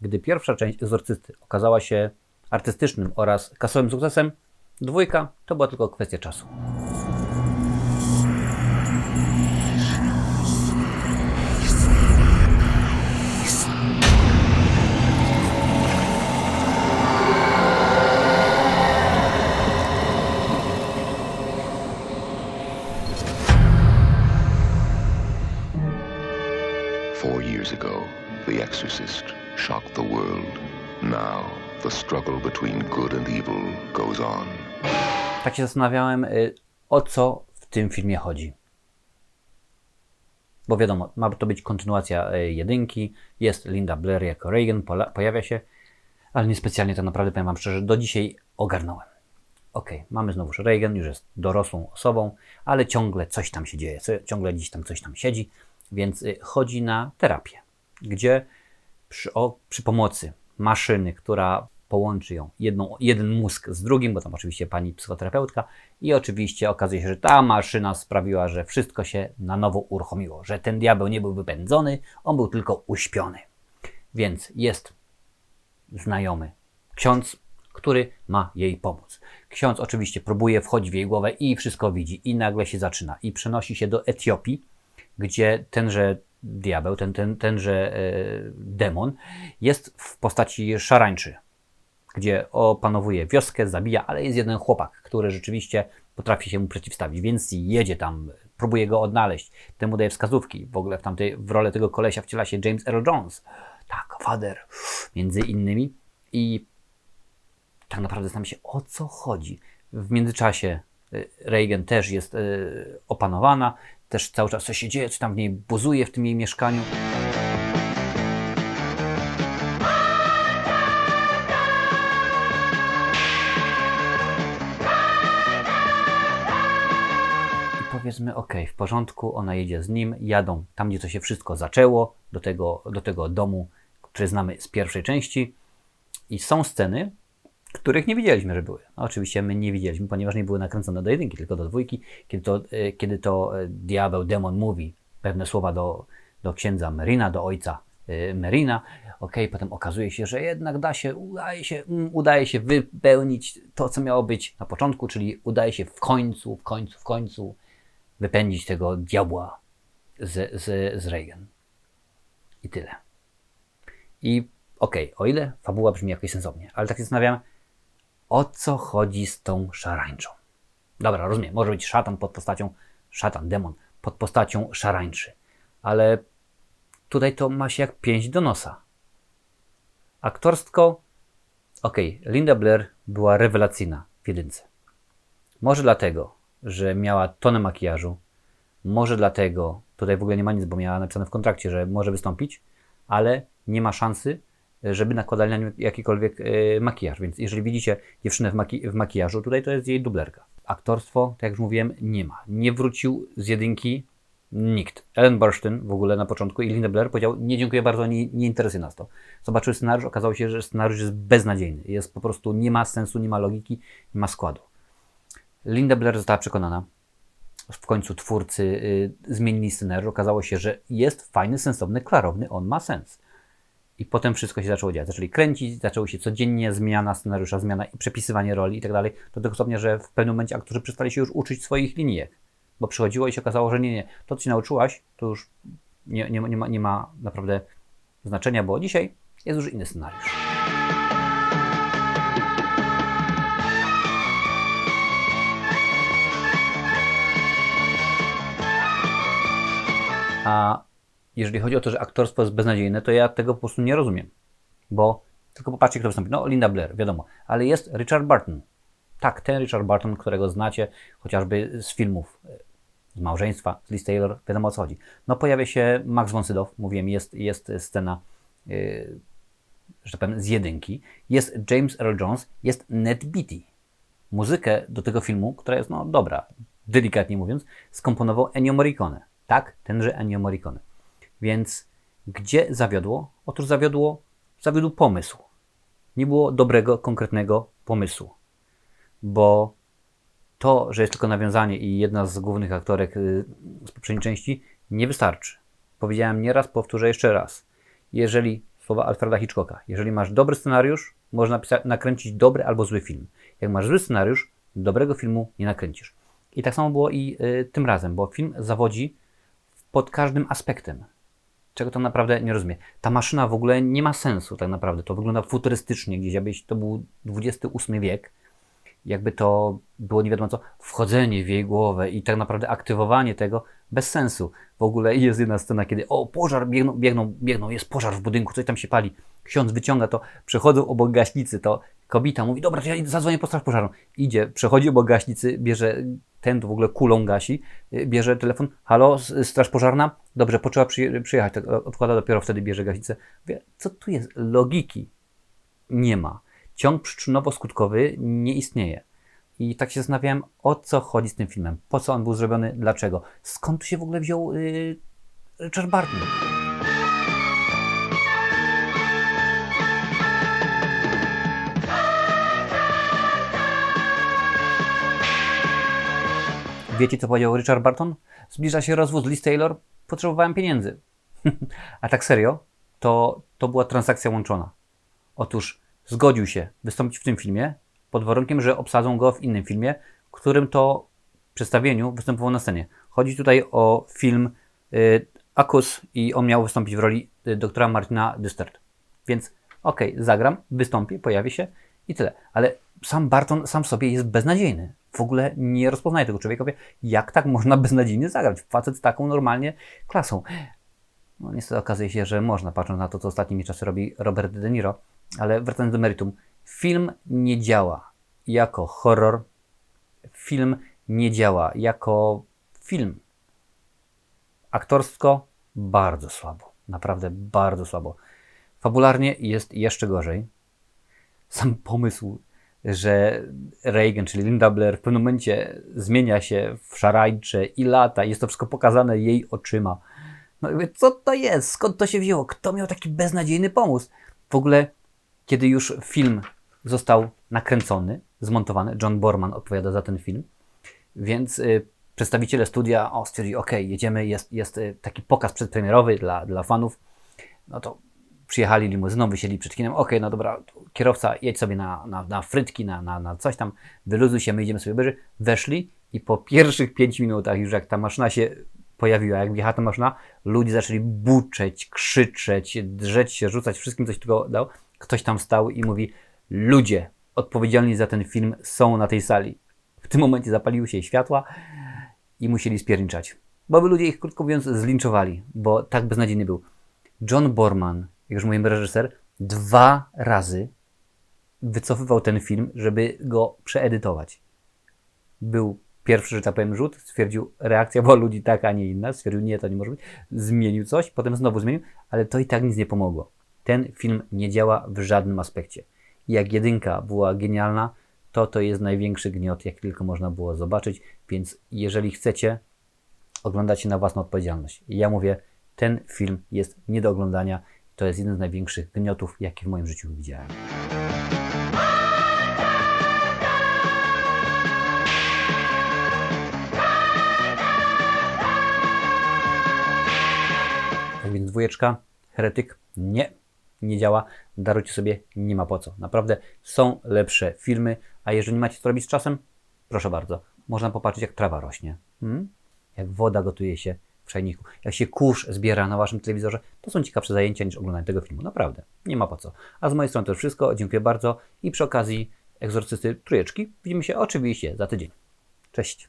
Gdy pierwsza część Egzorcysty okazała się artystycznym oraz kasowym sukcesem, dwójka to była tylko kwestia czasu. The struggle between good and evil goes on. Tak się zastanawiałem, y, o co w tym filmie chodzi. Bo wiadomo, ma to być kontynuacja y, jedynki. Jest Linda Blair jako Reagan, pojawia się, ale niespecjalnie tak naprawdę, powiem Wam szczerze, do dzisiaj ogarnąłem. Okej, mamy znowuż Reagan, już jest dorosłą osobą, ale ciągle coś tam się dzieje, ciągle gdzieś tam coś tam siedzi, więc y, chodzi na terapię, gdzie przy, o, przy pomocy maszyny, która połączy ją, jedną, jeden mózg z drugim, bo tam oczywiście pani psychoterapeutka, i oczywiście okazuje się, że ta maszyna sprawiła, że wszystko się na nowo uruchomiło, że ten diabeł nie był wypędzony, on był tylko uśpiony. Więc jest znajomy ksiądz, który ma jej pomóc. Ksiądz oczywiście próbuje wchodzić w jej głowę i wszystko widzi, i nagle się zaczyna, i przenosi się do Etiopii, gdzie tenże diabeł, ten, ten, tenże e, demon jest w postaci szarańczy, gdzie opanowuje wioskę, zabija, ale jest jeden chłopak, który rzeczywiście potrafi się mu przeciwstawić, więc jedzie tam, próbuje go odnaleźć, temu daje wskazówki. W ogóle w, tamtej, w rolę tego kolesia wciela się James Earl Jones. Tak, Father, między innymi. I tak naprawdę znam się o co chodzi. W międzyczasie y, Reagan też jest y, opanowana, też cały czas coś się dzieje, coś tam w niej buzuje w tym jej mieszkaniu. Powiedzmy, ok, w porządku, ona jedzie z nim, jadą tam, gdzie to się wszystko zaczęło, do tego, do tego domu, który znamy z pierwszej części. I są sceny, których nie wiedzieliśmy, że były. No, oczywiście my nie widzieliśmy, ponieważ nie były nakręcone do jedynki, tylko do dwójki. Kiedy to, e, kiedy to e, diabeł, demon mówi pewne słowa do, do księdza Merina, do ojca e, Merina, okej, potem okazuje się, że jednak da się, udaje się, mm, udaje się wypełnić to, co miało być na początku, czyli udaje się w końcu, w końcu, w końcu wypędzić tego diabła z, z, z Reagan. I tyle. I okej, o ile fabuła brzmi jakoś sensownie, ale tak się zastanawiam, o co chodzi z tą szarańczą. Dobra, rozumiem, może być szatan pod postacią, szatan, demon, pod postacią szarańczy, ale tutaj to ma się jak pięść do nosa. Aktorstwo, okej, Linda Blair była rewelacyjna w jedynce. Może dlatego, że miała tonę makijażu, może dlatego, tutaj w ogóle nie ma nic, bo miała napisane w kontrakcie, że może wystąpić, ale nie ma szansy, żeby nakładali na nią jakikolwiek e, makijaż. Więc jeżeli widzicie dziewczynę w, maki w makijażu, tutaj to jest jej dublerka. Aktorstwo, tak jak już mówiłem, nie ma. Nie wrócił z jedynki nikt. Ellen Burstyn w ogóle na początku i Linda Blair powiedział, nie dziękuję bardzo, nie, nie interesuje nas to. Zobaczyły scenariusz, okazało się, że scenariusz jest beznadziejny. Jest po prostu, nie ma sensu, nie ma logiki, nie ma składu. Linda Blair została przekonana, w końcu twórcy y, zmienili scenariusz, okazało się, że jest fajny, sensowny, klarowny, on ma sens. I potem wszystko się zaczęło dziać. Zaczęli kręcić, zaczęło się codziennie zmiana scenariusza, zmiana i przepisywanie roli i tak dalej. Do tego stopnia, że w pewnym momencie aktorzy przestali się już uczyć swoich linijek. Bo przychodziło i się okazało, że nie, nie, to co się nauczyłaś, to już nie, nie, nie, ma, nie ma naprawdę znaczenia, bo dzisiaj jest już inny scenariusz. Jeżeli chodzi o to, że aktorstwo jest beznadziejne, to ja tego po prostu nie rozumiem. Bo tylko popatrzcie, kto wystąpi. No, Linda Blair, wiadomo, ale jest Richard Barton. Tak, ten Richard Barton, którego znacie chociażby z filmów, e, z małżeństwa, z Liz Taylor, wiadomo o co chodzi. No, pojawia się Max von Sydow, mówiłem, jest, jest scena, yy, że tak powiem, z jedynki. Jest James Earl Jones, jest Ned Beatty. Muzykę do tego filmu, która jest, no, dobra, delikatnie mówiąc, skomponował Ennio Morricone. Tak, tenże Ennio Morricone. Więc gdzie zawiodło? Otóż zawiodło, zawiódł pomysł. Nie było dobrego, konkretnego pomysłu. Bo to, że jest tylko nawiązanie i jedna z głównych aktorek y, z poprzedniej części, nie wystarczy. Powiedziałem nieraz, powtórzę jeszcze raz. Jeżeli słowa Alfreda Hitchcocka. Jeżeli masz dobry scenariusz, można nakręcić dobry albo zły film. Jak masz zły scenariusz, dobrego filmu nie nakręcisz. I tak samo było i y, tym razem, bo film zawodzi pod każdym aspektem. Czego to naprawdę nie rozumie. Ta maszyna w ogóle nie ma sensu tak naprawdę. To wygląda futurystycznie gdzieś, jakbyś to był XXVIII wiek. Jakby to było nie wiadomo co, wchodzenie w jej głowę i tak naprawdę aktywowanie tego bez sensu. W ogóle jest jedna scena, kiedy o, pożar, biegną, biegną, biegną, jest pożar w budynku, coś tam się pali. Ksiądz wyciąga to, przechodzą obok gaśnicy, to kobieta mówi, dobra, to ja zadzwonię po straż pożarną. Idzie, przechodzi obok gaśnicy, bierze, ten to w ogóle kulą gasi, y, bierze telefon, halo, straż pożarna? Dobrze, przyje- przyjechać, tak, odkłada dopiero wtedy bierze gaśnicę. Wie, co tu jest? Logiki nie ma. Ciąg przyczynowo-skutkowy nie istnieje. I tak się zastanawiałem, o co chodzi z tym filmem, po co on był zrobiony, dlaczego, skąd tu się w ogóle wziął yy, Richard Barton. Wiecie, co powiedział Richard Barton? Zbliża się rozwód Liz Taylor, potrzebowałem pieniędzy. A tak serio, to, to była transakcja łączona. Otóż zgodził się wystąpić w tym filmie pod warunkiem, że obsadzą go w innym filmie, którym to przedstawieniu występował na scenie. Chodzi tutaj o film y, Akus i on miał wystąpić w roli y, doktora Martina Dystert. Więc okej, zagram, wystąpi, pojawi się i tyle. Ale sam Barton sam sobie jest beznadziejny. W ogóle nie rozpoznaje tego człowieka. Wie, Jak tak można beznadziejnie zagrać? Facet z taką normalnie klasą. No niestety okazuje się, że można, patrząc na to, co ostatnimi czasy robi Robert De Niro. Ale wracając do meritum. Film nie działa jako horror. Film nie działa jako film. Aktorsko bardzo słabo. Naprawdę bardzo słabo. Fabularnie jest jeszcze gorzej. Sam pomysł, że Reagan, czyli Linda Blair, w pewnym momencie zmienia się w szarańcze i lata. Jest to wszystko pokazane jej oczyma. No i co to jest? Skąd to się wzięło? Kto miał taki beznadziejny pomysł? W ogóle, kiedy już film został nakręcony, zmontowany, John Borman odpowiada za ten film, więc y, przedstawiciele studia o, stwierdzili, ok, jedziemy, jest, jest y, taki pokaz przedpremierowy dla, dla fanów, no to przyjechali limuzyną, wysiedli przed kinem, ok, no dobra, kierowca jedź sobie na, na, na frytki, na, na, na coś tam, wyluzuj się, my idziemy sobie obejrzeć. Weszli i po pierwszych pięć minutach już jak ta maszyna się pojawiła, jak wjechała ta maszyna, ludzie zaczęli buczeć, krzyczeć, drzeć się, rzucać wszystkim, coś tylko dał. Ktoś tam stał i mówi, ludzie odpowiedzialni za ten film są na tej sali. W tym momencie zapaliły się światła i musieli spierniczać. Bo by ludzie ich, krótko mówiąc, zlinczowali, bo tak beznadziejny był. John Borman, jak już mówiłem, reżyser, dwa razy wycofywał ten film, żeby go przeedytować. Był pierwszy, że tak powiem, rzut, stwierdził, reakcja była ludzi taka, a nie inna, stwierdził, nie, to nie może być, zmienił coś, potem znowu zmienił, ale to i tak nic nie pomogło. Ten film nie działa w żadnym aspekcie. Jak jedynka była genialna, to to jest największy gniot, jaki tylko można było zobaczyć, więc jeżeli chcecie, oglądacie na własną odpowiedzialność. Ja mówię, ten film jest nie do oglądania. To jest jeden z największych gniotów, jakie w moim życiu widziałem. Tak więc dwójeczka, heretyk, nie, nie działa. Darujcie sobie, nie ma po co. Naprawdę są lepsze filmy, a jeżeli macie co robić z czasem, proszę bardzo, można popatrzeć jak trawa rośnie. Hmm? Jak woda gotuje się w czajniku, jak się kurz zbiera na waszym telewizorze, to są ciekawsze zajęcia niż oglądanie tego filmu. Naprawdę, nie ma po co. A z mojej strony to już wszystko. Dziękuję bardzo i przy okazji egzorcysty trójeczki widzimy się oczywiście za tydzień. Cześć.